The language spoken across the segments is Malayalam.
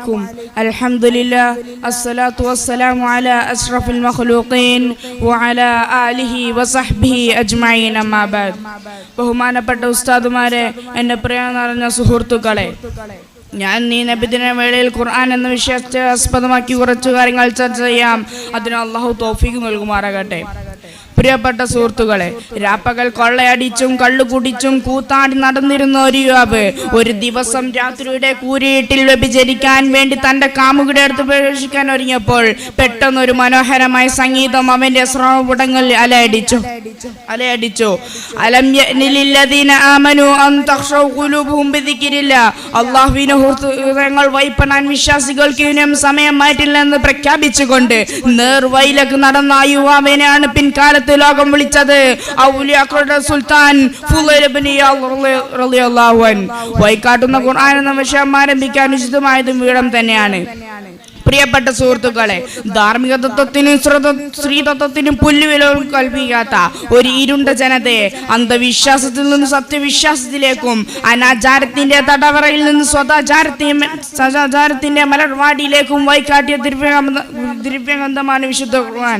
عليكم الحمد لله الصلاة والسلام على أشرف المخلوقين وعلى آله وصحبه أجمعين أما بعد ബഹുമാനപ്പെട്ട ഉസ്താദുമാരെ എൻ്റെ പ്രിയ നിറഞ്ഞ സുഹൃത്തുക്കളെ ഞാൻ നീ നബിദിന വേളയിൽ ഖുർആൻ എന്ന വിഷയത്തെ ആസ്പദമാക്കി കുറച്ചു കാര്യങ്ങൾ ചർച്ച ചെയ്യാം അതിന് അള്ളാഹു തോഫീക്ക് നൽകുമാറാകട്ടെ പ്രിയപ്പെട്ട സുഹൃത്തുക്കളെ രാപ്പകൽ കൊള്ളയടിച്ചും കള്ളു കുടിച്ചും കൂത്താടി നടന്നിരുന്ന ഒരു യുവാവ് ഒരു ദിവസം രാത്രിയുടെ കൂരിയിട്ടിൽ വ്യഭിചരിക്കാൻ വേണ്ടി തന്റെ കാമുകിയുടെ അടുത്ത് പ്രവേശിക്കാൻ ഒരുങ്ങിയപ്പോൾ പെട്ടെന്നൊരു മനോഹരമായ സംഗീതം അവന്റെ ശ്രവപുടങ്ങളിൽ അലയടിച്ചു. ഹൃദയങ്ങൾ വൈപ്പണാൻ വിശ്വാസികൾക്ക് ഇനിയും മാറ്റില്ലെന്ന് പ്രഖ്യാപിച്ചുകൊണ്ട് നേർവയിലേക്ക് നടന്ന യുവാവിനെയാണ് പിൻകാലത്ത് ലോകം വിളിച്ചത്. ഔലിയാക്കളുടെ സുൽത്താൻ. വൈകാട്ടുന്ന ഖുർആൻ എന്ന വിഷയം ആരംഭിക്കാൻ ഉചിതമായതും വീടം തന്നെയാണ്. പ്രിയപ്പെട്ട സുഹൃത്തുക്കളെ ധാർമ്മിക തത്വത്തിനും സ്ത്രീതത്വത്തിനും പുല്ലുവില കൽപ്പിക്കാത്ത ഒരു ഇരുണ്ട ജനതയെ അന്ധവിശ്വാസത്തിൽ നിന്ന് സത്യവിശ്വാസത്തിലേക്കും അനാചാരത്തിന്റെ തടവറയിൽ നിന്ന് സ്വതാചാരത്തിന്റെ മലർവാടിയിലേക്കും വൈകാട്ടിയ ദ്രവ്യഗന്ധമാണ് വിശുദ്ധ ഖുർആൻ.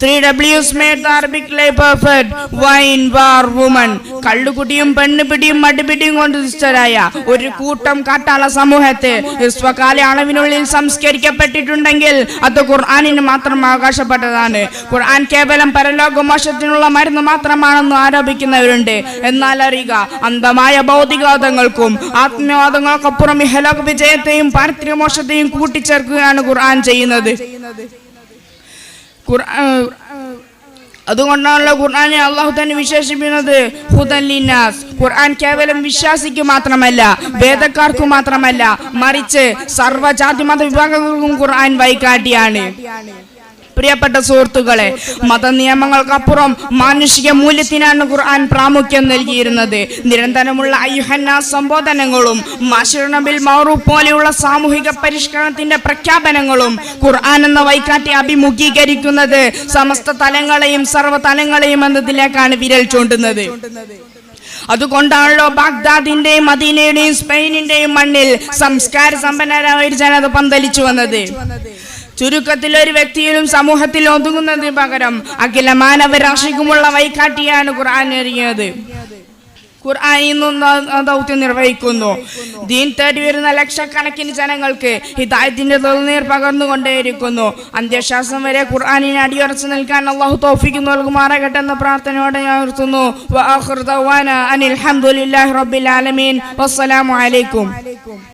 ത്രീ ഡബ്ല്യൂസ് മേഡ് അറബിക് വൈൻ വാർ പെണ്ണുപിടിയും മടുപിടിയും കൊണ്ട് ദുഷ്ടരായ ഒരു കൂട്ടം കാട്ടാള സമൂഹത്തെ സ്വകാല അളവിനുള്ളിൽ സംസ്കരിക്കപ്പെട്ടിട്ടുണ്ടെങ്കിൽ അത് ഖുർആാനിന് മാത്രം അവകാശപ്പെട്ടതാണ്. ഖുർആൻ കേവലം പരലോകമോശത്തിനുള്ള മരുന്ന് മാത്രമാണെന്ന് ആരോപിക്കുന്നവരുണ്ട്. എന്നാൽ അറിയുക അന്ധമായ ഭൗതികവാദങ്ങൾക്കും ആത്മീയവാദങ്ങൾക്കപ്പുറം ഇഹലോക വിജയത്തെയും പാരിത്രിക മോശത്തെയും കൂട്ടിച്ചേർക്കുകയാണ് ഖുർആൻ ചെയ്യുന്നത്. ഖുർആൻ അതുകൊണ്ടാണല്ലോ ഖുർആാനെ അള്ളാഹു തന്നെ വിശേഷിപ്പിക്കുന്നത്. ഹുദല്ലിനാസ് ഖുർആൻ കേവലം വിശ്വാസിക്ക് മാത്രമല്ല വേദക്കാർക്ക് മാത്രമല്ല മറിച്ച് സർവജാതി മത വിഭാഗങ്ങൾക്കും ഖുർആൻ വൈകാട്ടിയാണ് പ്രിയപ്പെട്ട സുഹൃത്തുക്കളെ മതനിയമങ്ങൾക്കപ്പുറം മാനുഷിക മൂല്യത്തിനാണ് ഖുർആൻ പ്രാമുഖ്യം നൽകിയിരുന്നത്. നിരന്തരമുള്ള അയ്യുഹന്ന സംബോധനങ്ങളും മാഷിർണബിൽ മൗറു പോലെയുള്ള സാമൂഹിക പരിഷ്കരണത്തിന്റെ പ്രഖ്യാപനങ്ങളും ഖുർആൻ എന്ന വൈകാട്ടി അഭിമുഖീകരിക്കുന്നത് സമസ്ത തലങ്ങളെയും സർവ തലങ്ങളെയും എന്നതിലേക്കാണ് വിരൽ ചൂണ്ടുന്നത്. അതുകൊണ്ടാണല്ലോ ബാഗ്ദാദിന്റെയും മദീനയുടെയും സ്പെയിനിന്റെയും മണ്ണിൽ സംസ്കാര സമ്പന്നരായ ഒരു ജനത പന്തലിച്ചു വന്നത്. ചുരുക്കത്തിൽ ഒരു വ്യക്തിയിലും സമൂഹത്തിൽ ഒതുങ്ങുന്നതിന് പകരം അഖില മാനവരാശിക്കുമുള്ള വൈകാട്ടിയാണ് ഖുർആൻ ആ ദൗത്യം നിർവഹിക്കുന്നു. ദീൻ തേടി വരുന്ന ലക്ഷക്കണക്കിന് ജനങ്ങൾക്ക് ഹിതായത്തിന്റെ തൊഴിൽനീർ പകർന്നുകൊണ്ടേയിരിക്കുന്നു. അന്ത്യശ്വാസം വരെ ഖുർആാനിന് അടിയുറച്ചു നിൽക്കാൻ അള്ളാഹു തോഫിക്ക് നൽകുമാറാകട്ടെ എന്ന പ്രാർത്ഥനയോടെ ഞാൻ നിർത്തുന്നു. അനിൽ റബ്ബിൽ ആലമീൻ. വസ്സലാമു അലൈക്കും.